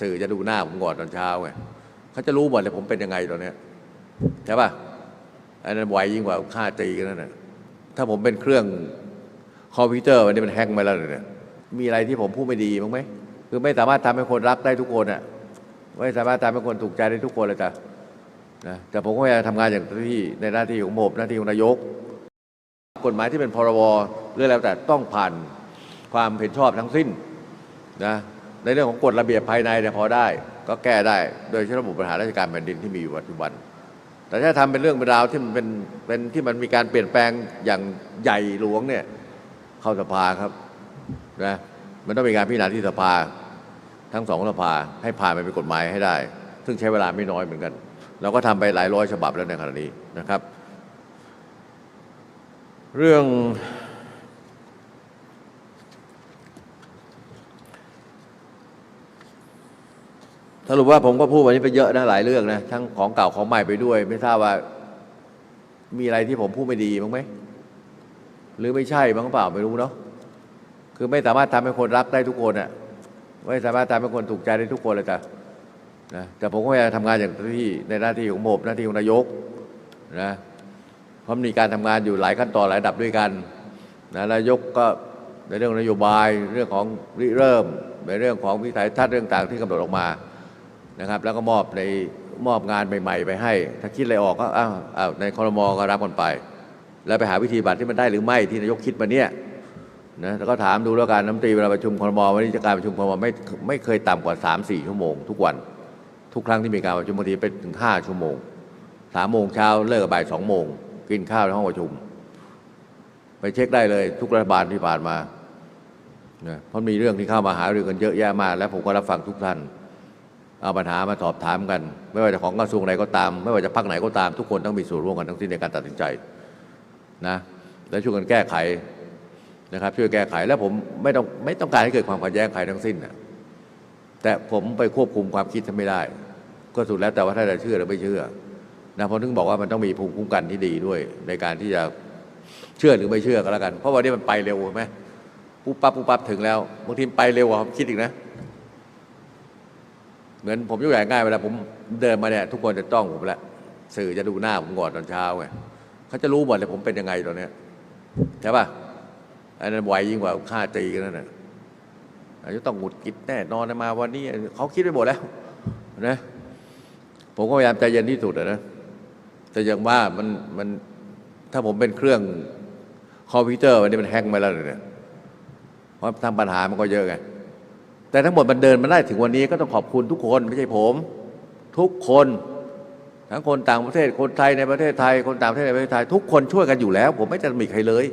สื่อจะดูหน้าผมก่อนตอนเช้าไงเขาจะรู้หมดเลยผมเป็นยังไงตอนเนี้ยใช่ป่ะอันนั้นไวยิ่งกว่าฆ่าตีกันนั่นนะถ้าผมเป็นเครื่องคอมพิวเตอร์วันนี้มันแฮกมาแล้วเนี่ยมีอะไรที่ผมพูดไม่ดีบ้างไหมคือไม่สามารถทำให้คนรักได้ทุกคนอะไม่สามารถทำให้คนถูกใจได้ทุกคนเลยจ้ะนะแต่ผมก็พยายามทำงานอย่างที่ในหน้าที่ของผมหน้าที่ของนายก กฎหมายที่เป็นพรบเรื่องแล้วแต่ต้องผ่านความเห็นชอบทั้งสิ้นนะ ในเรื่องของกฎระเบียบภายในเนี่ยพอได้ ก็แก้ได้โดยใช้ระบบปัญหาราชการแผ่นดินที่มีอยู่ปัจจุบัน แต่ถ้าทำเป็นเรื่องเป็นราวที่มันเป็นเป็นที่มันมีการเปลี่ยนแปลงอย่างใหญ่หลวงเนี่ยเข้าสภาครับนะมันต้องมีการพิจารณาที่สภาทั้งสองสภาให้ผ่านไปเป็นกฎหมายให้ได้ ซึ่งใช้เวลาไม่น้อยเหมือนกัน เราก็ทำไปหลายร้อยฉบับแล้วในขณะนี้นะครับ เรื่อง สรุปว่าผมก็พูดวันนี้ไปเยอะนะหลายเรื่องนะทั้งของเก่าของใหม่ไปด้วย ไม่ทราบว่า มีอะไรที่ผมพูดไม่ดีบ้างไหมหรือไม่ใช่บ้างเปล่าไม่รู้เนาะคือไม่สามารถทำให้คนรักได้ทุกคนอะ่ะไม่สามารถทำให้คนถูกใจได้ทุกคนเลยจ้ะนะแต่ผมก็พยายามทำงานอย่างที่ในหน้าที่ของผมหน้าที่ของนายกนะเพราะมีการทำงานอยู่หลายขั้นตอนหลายดับด้วยกันนะนายกก็ในเรื่องนโยบายเรื่องของริเริ่มในเรื่องของวิสัยทัศน์เรื่องต่างที่กำหนดออกมา นะครับ แล้วก็มอบในมอบงานใหม่ ๆ ไปให้ ถ้าคิดอะไรออกก็อ้าวอ้าวในคอรมอก็รับกันไป แล้วไปหาวิธีบัตรที่มันได้หรือไม่ที่นายกคิดมาเนี่ยนะแล้วก็ถามดูแล้วกันน้ำตรีเวลาประชุมคอรมอวันนี้จะการประชุมคอรมอไม่ไม่เคยต่ำกว่า3 4ชั่วโมงทุกวัน ทุกครั้งที่มีการประชุมบางทีไปถึง 5 ชั่วโมงสามโมงเช้าเลิกบ่ายสองโมงกินข้าวในห้องประชุม ไปเช็คได้เลย ทุกรัฐบาลที่ผ่านมานะเพราะมีเรื่องที่เข้ามาหารือกันเยอะแยะมากและผมก็รับฟังทุกท่าน เอาปัญหามาสอบถามกัน ไม่ว่าจะของกระทรวงไหนก็ตาม ไม่ว่าจะพักไหนก็ตามทุกคนต้องมีส่วนร่วมกันทั้งสิ้นในการตัดสินใจนะและช่วยกันแก้ไขนะครับ ช่วยแก้ไขแล้วผมไม่ต้องไม่ต้องการให้เกิดความขัดแย้งใครทั้งสิ้นนะแต่ผมไปควบคุมความคิดท่าไม่ได้ ก็สุดแล้วแต่ว่าถ้านจะเชื่อหรือไม่เชื่อนะผมถึงบอกว่ามันต้องมีภูมิคุ้มกันที่ดีด้วย ในการที่จะเชื่อหรือไม่เชื่อก็แล้วกัน เพราะวันนี้มันไปเร็วใช่ไหมปุ๊บปั๊บปุ๊บปั๊บถึงแล้วบางทีไปเร็วกว่าผมคิดอีกนะ เหมือนผมยกอย่างง่ายเวลาผมเดินมาเนี่ยทุกคนจะจ้องผมแล้วสื่อจะดูหน้าผมก่อนตอนเช้าไงเขาจะรู้หมดเลยผมเป็นยังไงตอนเนี้ยใช่ป่ะอันนั้นไวยิ่งกว่าฆ่าตีกันนั่นแหละอาจจะต้องหงุดหงิดแน่นอนมาวันนี้เขาคิดไปหมดแล้วนะผมก็พยายามใจเย็นที่สุดนะแต่อย่างว่ามันมันถ้าผมเป็นเครื่องคอมพิวเตอร์วันนี้มันแฮกมาแล้วเนี่ยเพราะทำปัญหามันก็เยอะไง แต่ทั้งหมดมันเดินมาได้ถึงวันนี้ก็ต้องขอบคุณทุกคนไม่ใช่ผม ทุกคน ทั้งคนต่างประเทศคนไทยในประเทศไทยคนต่างประเทศในประเทศไทย ทุกคนช่วยกันอยู่แล้ว ผมไม่จะมีใครเลย